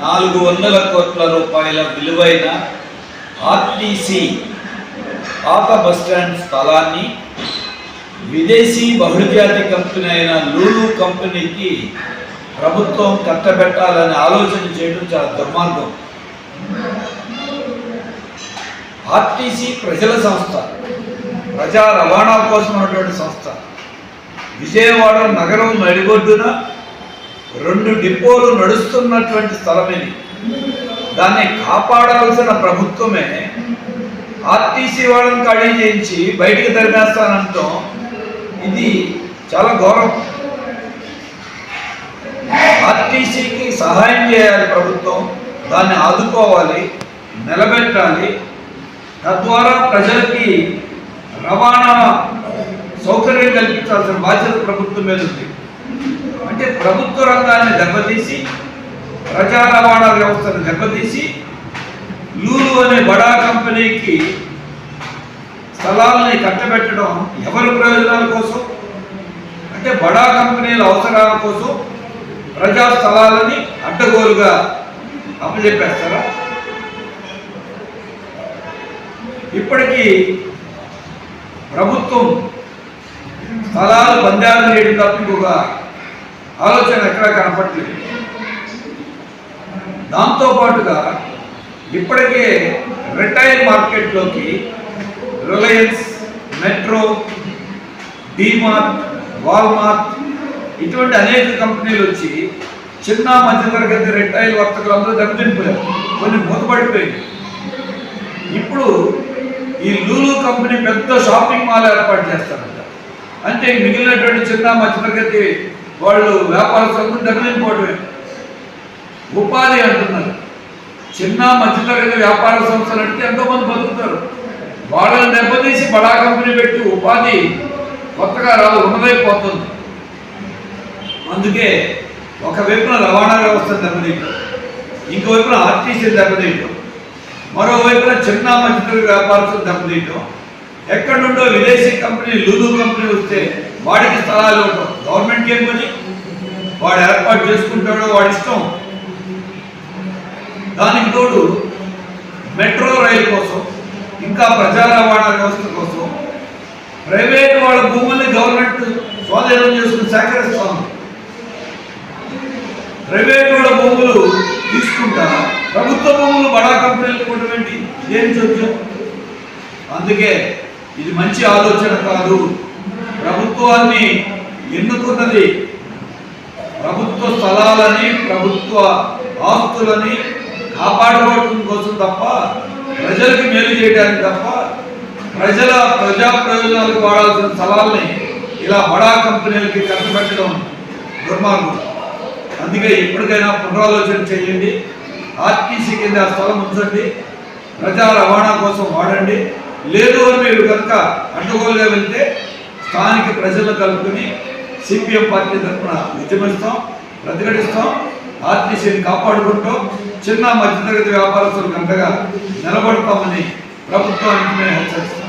నాలుగు వందల కోట్ల రూపాయల విలువైన ఆర్టీసీ పాత బస్టాండ్ స్థలాన్ని విదేశీ బహుళజాతి కంపెనీ అయిన లూలు కంపెనీకి ప్రభుత్వం కట్టబెట్టాలని ఆలోచన చేయడం చాలా దుర్మార్గం. ఆర్టీసీ ప్రజల సంస్థ. ప్రజా రవాణా కోసం ఉన్నటువంటి సంస్థ. విజయవాడ నగరం నడిగొడ్డున రెండు డిపోలు నడుస్తున్నటువంటి స్థలం దాన్ని కాపాడాల్సిన ప్రభుత్వమే ఆర్టీసీ వాళ్ళని ఖాళీ చేయించి బయటికి తరిమేస్తానంటాం ఇది చాలా ఘోరం. ఆర్టీసీకి సహాయం చేయాలి ప్రభుత్వం దాన్ని ఆదుకోవాలి నిలబెట్టాలి. తద్వారా ప్రజలకి రవాణా సౌకర్యం కల్పించాల్సిన బాధ్యత ప్రభుత్వం మీద ఉంది. అంటే ప్రభుత్వ రంగాన్ని దెబ్బతీసి ప్రజా రవాణా వ్యవస్థను దెబ్బతీసి లూలు అనే బడా కంపెనీకి స్థలాలని కట్టబెట్టడం ఎవరి ప్రయోజనాల కోసం? అంటే బడా కంపెనీల అవసరాల కోసం ప్రజా స్థలాలని అడ్డగోలుగా అప్పచెప్పేస్తారా? ఇప్పటికీ ప్రభుత్వం స్థలాలు బంధాలు చేయడం తప్ప ఇంకొక ఆలోచన ఎక్కడా కనపట్లేదు దాంతో పాటుగా ఇప్పటికే రిటైల్ మార్కెట్లోకి రిలయన్స్ మెట్రో డీమార్ట్ వాల్మార్ట్ ఇటువంటి అనేక కంపెనీలు వచ్చి చిన్న మధ్యతరగతి రిటైల్ వర్తకులు అందరూ దెబ్బతినిపోయారు. కొన్ని మూతపడిపోయింది ఇప్పుడు ఈ లూలు కంపెనీ పెద్ద షాపింగ్ మాల్ ఏర్పాటు చేస్తారంట. అంటే మిగిలినటువంటి చిన్న మధ్యతరగతి వాళ్ళు వ్యాపారస్తులకు దెబ్బతినిపోవటమే ఉపాధి అంటున్నారు. చిన్న మధ్యతరగతి వ్యాపార సంస్థలు అంటే ఎంతోమంది బతుకుతారు. వాళ్ళని దెబ్బతీసి బడా కంపెనీ పెట్టి ఉపాధి కొత్తగా రాదు ఉన్నదైపోతుంది. అందుకే ఒకవైపున రవాణా వ్యవస్థ దెబ్బతీయటం ఇంకోవైపున ఆర్టీసీ దెబ్బతీయటం మరోవైపున చిన్న మధ్యతరగతి వ్యాపారస్తులు దెబ్బతీయటం ఎక్కడ నుండో విదేశీ కంపెనీ లూలు కంపెనీ వస్తే వాడికి స్థలాలు ఇవ్వటం. గవర్నమెంట్కి ఏం పని? వాడు ఏర్పాటు చేసుకుంటాడో వాడి ఇష్టం. దానికి తోడు మెట్రో రైలు కోసం ఇంకా ప్రజా రవాణా వ్యవస్థ కోసం ప్రైవేట్ వాళ్ళ భూముల్ని గవర్నమెంట్ స్వాధీనం చేసుకుని సేకరిస్తా ఉంది ప్రైవేట్ వాళ్ళ భూములు తీసుకుంటా ప్రభుత్వ భూములు బడా కంపెనీలు కూడా ఏం చొచ్చు అందుకే ఇది మంచి ఆలోచన కాదు. ప్రభుత్వాన్ని ఎన్నుకున్నది ప్రభుత్వ స్థలాలని ప్రభుత్వ ఆస్తులని కాపాడుకోవడం కోసం తప్ప ప్రజలకు మేలు చేయడానికి తప్ప ప్రజల ప్రజా ప్రయోజనాలకు వాడాల్సిన స్థలాల్ని ఇలా బడా కంపెనీలకి కట్టబెట్టడం దుర్మార్గం. అందుకే ఇప్పటికైనా పునరాలోచన చేయండి. ఆర్టీసీ కింద ఆ స్థలం ఉంచండి. ప్రజా రవాణా కోసం వాడండి. లేదు అని మీరు కనుక అడ్డగోలుగా వెళ్తే స్థానిక ప్రజలను కలుపుకొని సిపిఎం పార్టీ తరఫున ఉద్యమిస్తాం ప్రతిఘటిస్తాం ఆర్టీసీని కాపాడుకుంటూ చిన్న మధ్యతరగతి వ్యాపారస్తులకు అంతగా నిలబడతామని ప్రభుత్వానికి మేము హెచ్చరిస్తాం.